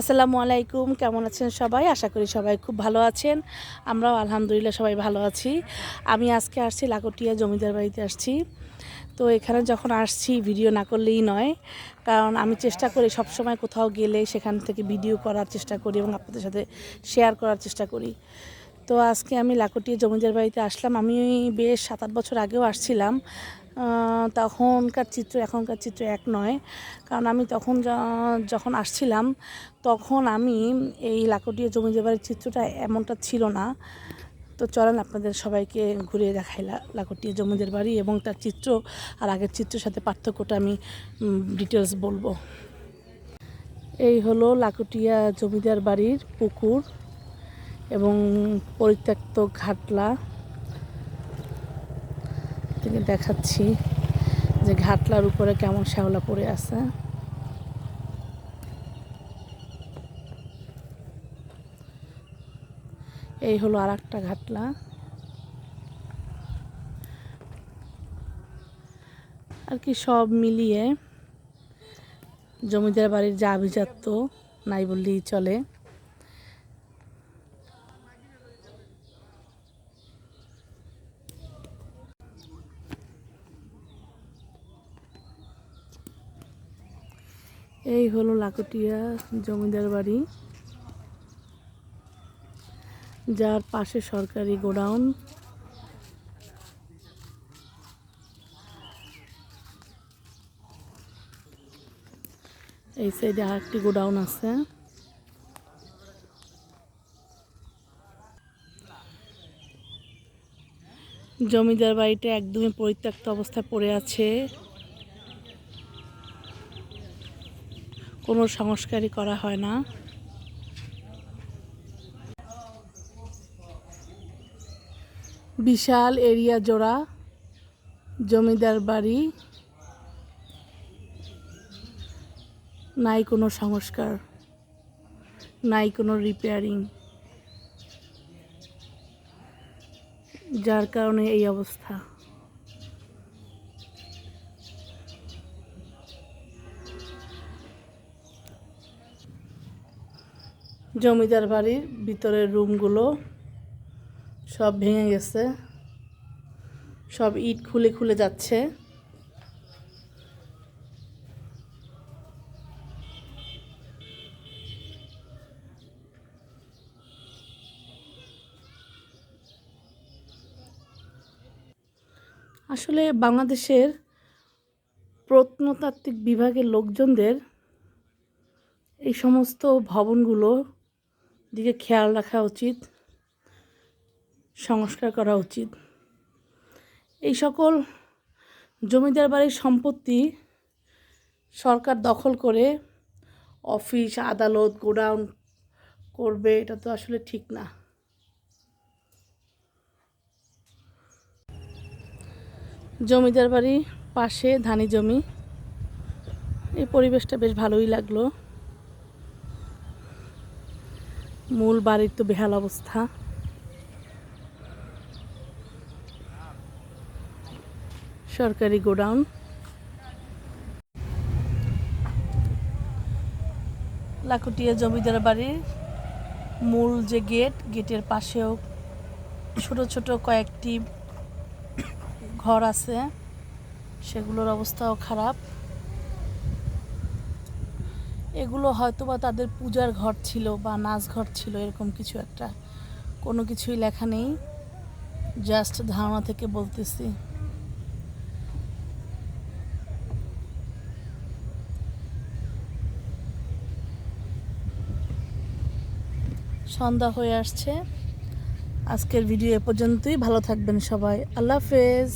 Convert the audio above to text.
আসসালামু আলাইকুম, কেমন আছেন সবাই? আশা করি সবাই খুব ভালো আছেন। আমরাও আলহামদুলিল্লাহ সবাই ভালো আছি। আমি আজকে আসছি লাকটিয়া জমিদার বাড়িতে আসছি। তো এখানে যখন আসছি, ভিডিও না করলেই নয়। কারণ আমি চেষ্টা করি সব সময় কোথাও গেলে সেখান থেকে ভিডিও করার চেষ্টা করি এবং আপনাদের সাথে শেয়ার করার চেষ্টা করি। তো আজকে আমি লাকটিয়া জমিদার বাড়িতে আসলাম। আমি বেশ সাত আট বছর আগেও আসছিলাম। তখনকার চিত্র, এখনকার চিত্র এক নয়। কারণ আমি তখন যখন আসছিলাম, তখন আমি এই লাকটিয়া জমিদার বাড়ির চিত্রটা এমনটা ছিল না। তো চলেন আপনাদের সবাইকে ঘুরিয়ে দেখাই লাকটিয়া জমিদার বাড়ি এবং তার চিত্র আর আগের চিত্রের সাথে পার্থক্যটা আমি ডিটেলস বলব। এই হলো লাকটিয়া জমিদার বাড়ির পুকুর এবং পরিত্যক্ত ঘাটলা। থেকে দেখাচ্ছি যে ঘাটলার উপরে কেমন শ্যাওলা পড়ে আছে। এই হলো আর একটা ঘাটলা। আর কি সব মিলিয়ে জমিদার বাড়ির যা আভিজাত্য নাই বললেই চলে। এই হলো লাকটিয়া জমিদার বাড়ি, যার পাশে সরকারি গোডাউন। এই সাইডে আর একটি গোডাউন আছে। জমিদার বাড়িটা একদমই পরিত্যক্ত অবস্থায় পড়ে আছে। কোনো সংস্কারই করা হয় না। বিশাল এরিয়া জোড়া, জমিদার বাড়ি, নাই কোনো সংস্কার, নাই কোনো রিপেয়ারিং যার কারণে এই অবস্থা। জমিদার বাড়ির ভিতরের রুমগুলো সব ভেঙে গেছে। সব ইট খুলে খুলে যাচ্ছে। আসলে বাংলাদেশের প্রত্নতাত্ত্বিক বিভাগের লোকজনদের এই সমস্ত ভবনগুলো দিকে খেয়াল রাখা উচিত, সংস্কার করা উচিত। এই সকল জমিদার বাড়ির সম্পত্তি সরকার দখল করে অফিস, আদালত, গোডাউন করবে, এটা তো আসলে ঠিক না। জমিদার বাড়ি পাশে ধানি জমি, এই পরিবেশটা বেশ ভালোই লাগল। মূল বাড়ির তো বেহাল অবস্থা। সরকারি গোডাউন। লাকুটিয়া জমিদার বাড়ির মূল যে গেট, গেটের পাশেও ছোট ছোট কয়েকটি ঘর আছে। সেগুলোর অবস্থাও খারাপ। এগুলো হয়তো বা তাদের পূজার ঘর ছিল বা নাচ ঘর ছিল, এরকম কিছু একটা। কোনো কিছুই লেখা নেই। জাস্ট ধারণা থেকে বলতেছি। সন্ধ্যা হয়ে আসছে। আজকের ভিডিও এ পর্যন্তই। ভালো থাকবেন সবাই। আল্লাহ হাফেজ।